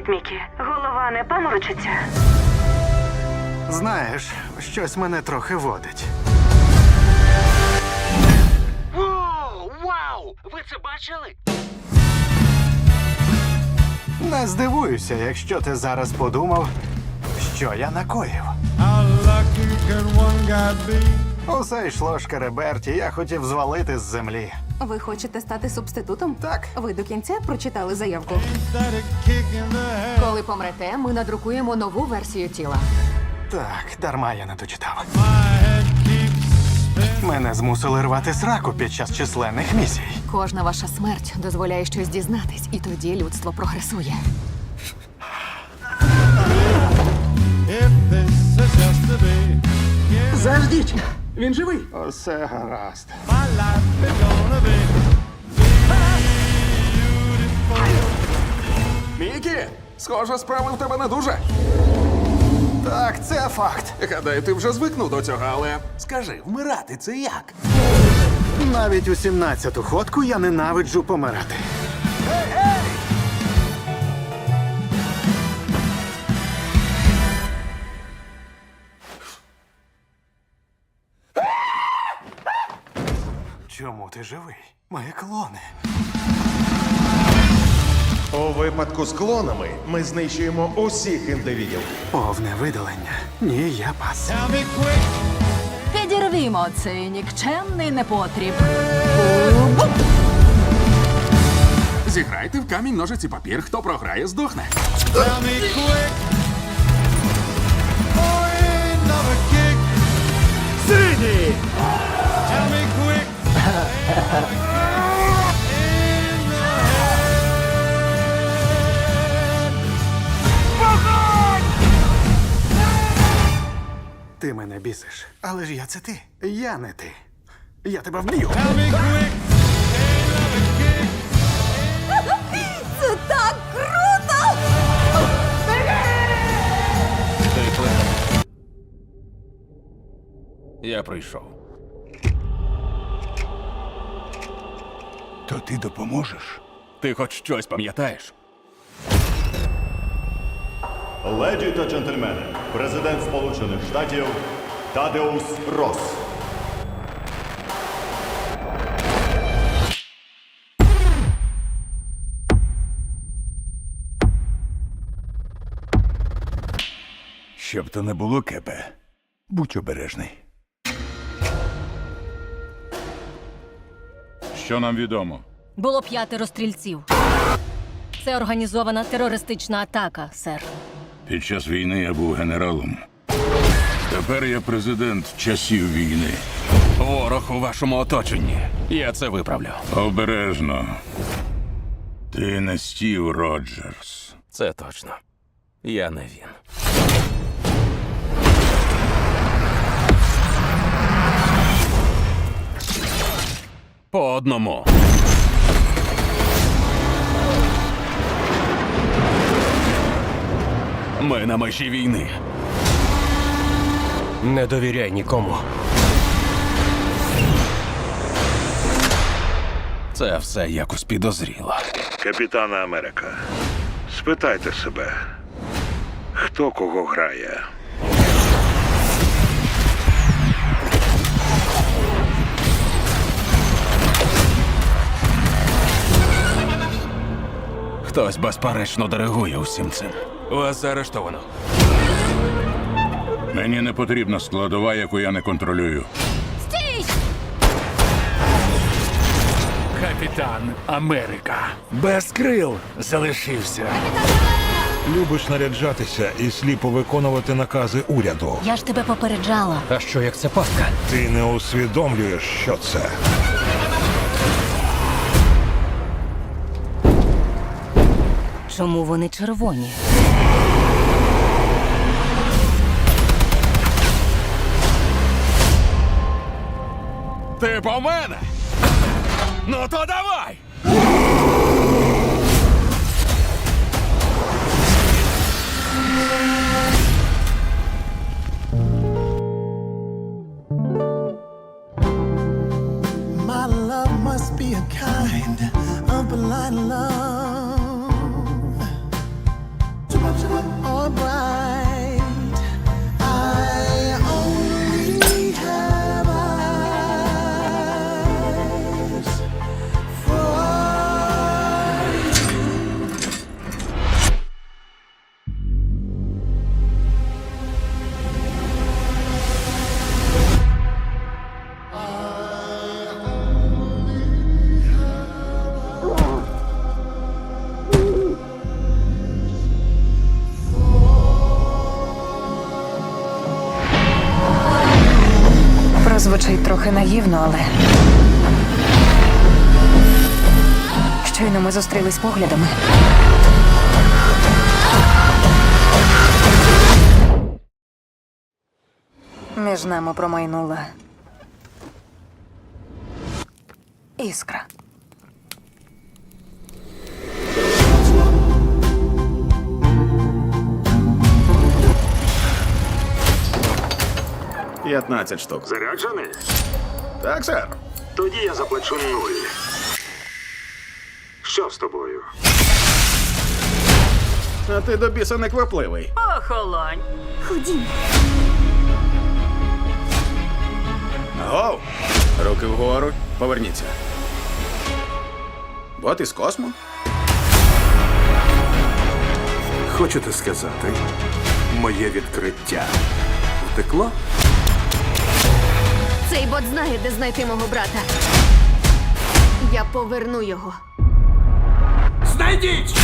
Привіт, Мікі. Голова не паморочиться. Знаєш, щось мене трохи водить. Воу, вау! Ви це бачили? Не здивуюся, якщо ти зараз подумав, що я накоїв. Усе йшло шкереберті, я хотів звалити з землі. Ви хочете стати субститутом? Так. Ви до кінця прочитали заявку. Коли помрете, ми надрукуємо нову версію тіла. Так, дарма я не дочитав. Мене змусили рвати сраку під час численних місій. Кожна ваша смерть дозволяє щось дізнатись, і тоді людство прогресує. Заждіть! Він живий! Усе гаразд. Мікі! Схоже, справи в тебе не дуже. Так, це факт. Гадаю, ти вже звикнув до цього, але скажи, вмирати це як? Навіть у 17-ту ходку я ненавиджу помирати. Ти живий? Ми клони. У випадку з клонами ми знищуємо усіх індивідів. Повне видалення. Ні, я пас. Підірвімо цей нікчемний непотріб. Зіграйте в камінь, ножиці, папір. Хто програє, здохне. tell бісиш. Але ж я це ти. Я не ти. Я тебе вб'ю. Це так круто! Я прийшов. То ти допоможеш? Ти хоч щось пам'ятаєш? Леді та джентльмени, президент Сполучених Штатів Тадеус Рос. Щоб то не було кепе. Будь обережний. Що нам відомо? Було п'ятеро стрільців. Це організована терористична атака, сер. Під час війни я був генералом. Тепер я президент часів війни. Ворог у вашому оточенні. Я це виправлю. Обережно. Ти не Стів Роджерс. Це точно. Я не він. По одному. Ми на межі війни. Не довіряй нікому. Це все якось підозріло. Капітана Америка. Спитайте себе, хто кого грає? Хтось безперечно диригує усім цим. Вас заарештовано. Мені не потрібна складова, яку я не контролюю. Капітан Америка. Без крил залишився. Любиш наряджатися і сліпо виконувати накази уряду. Я ж тебе попереджала. А що як це пастка? Ти не усвідомлюєш, що це. Чому вони червоні? Ти по мене? Ну то давай! Звучить трохи наївно, але. Щойно ми зустрілись поглядами. Між нами промайнула іскра. П'ятнадцять штук. Заряджений? Так, сер. Тоді я заплачу нуль. Що з тобою? А ти до біса не квапливий. Охолонь. Гоу! Руки вгору. Поверніться. Бот із космо? Хочете сказати, моє відкриття втекло? Цей бот знає, де знайти мого брата. Я поверну його. Знайдіть!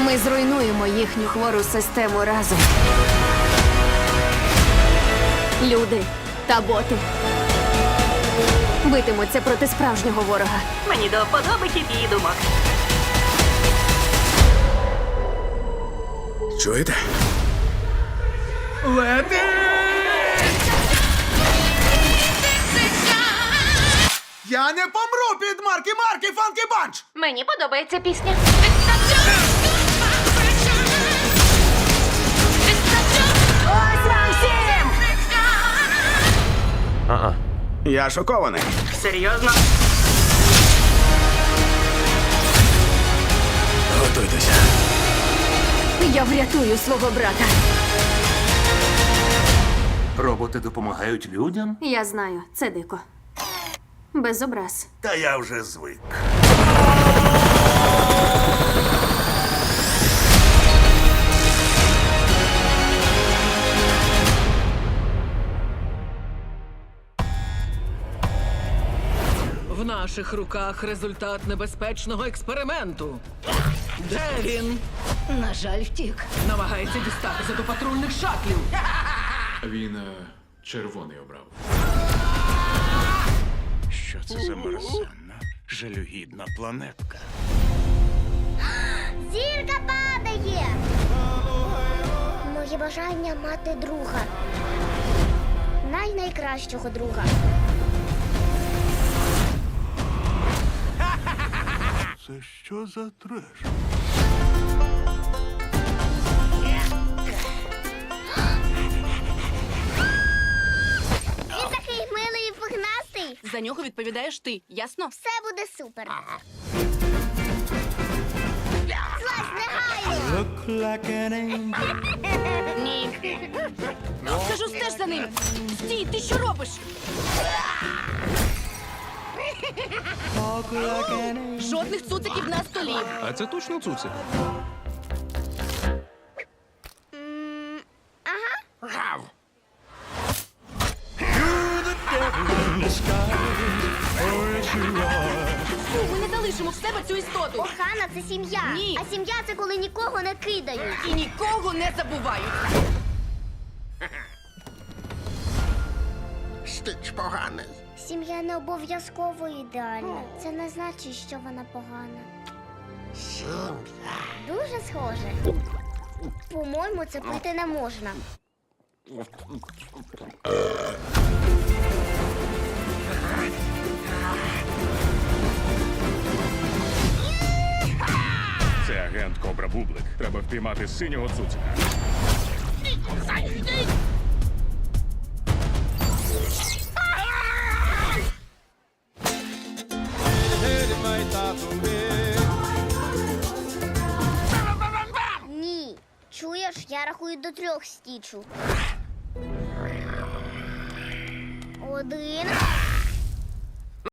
Ми зруйнуємо їхню хвору систему разом. Люди та боти. Битимуться проти справжнього ворога. Мені до вподоби хід її думок. Чуєте? Лети! Я не помру під марки марки Фанкі Банч! Мені подобається пісня. Ось вам всім! Я шокований. Серйозно? Готуйтеся. Я врятую свого брата. Роботи допомагають людям? Я знаю, це дико. Без образ. Та я вже звик. В наших руках результат небезпечного експерименту. Де він? На жаль, втік. Намагається дістатися до патрульних шатлів. Він червоний обрав. Що це за мерзенна, жалюгідна планетка? Зірка падає! Моє бажання мати друга. Най-найкращого друга. Це що за треш? За нього відповідаєш ти, ясно? Все буде супер. Злазь негайно! Look like an angel. Ні. Скажу, стеж за ним. Стій, ти що робиш? Talk like an angel. Жодних цуциків на столі. А це точно цуцик? Себе цю істоту. Кохана це сім'я. Ні. А сім'я це коли нікого не кидають. І нікого не забувають. Стич поганий. Сім'я не обов'язково ідеальна. Це не значить, що вона погана. Дуже схоже. По-моєму, це пити не можна. Це агент Кобра Бублик. Треба впіймати синього цуцика. Ні. Чуєш, я рахую до трьох стічу. Один.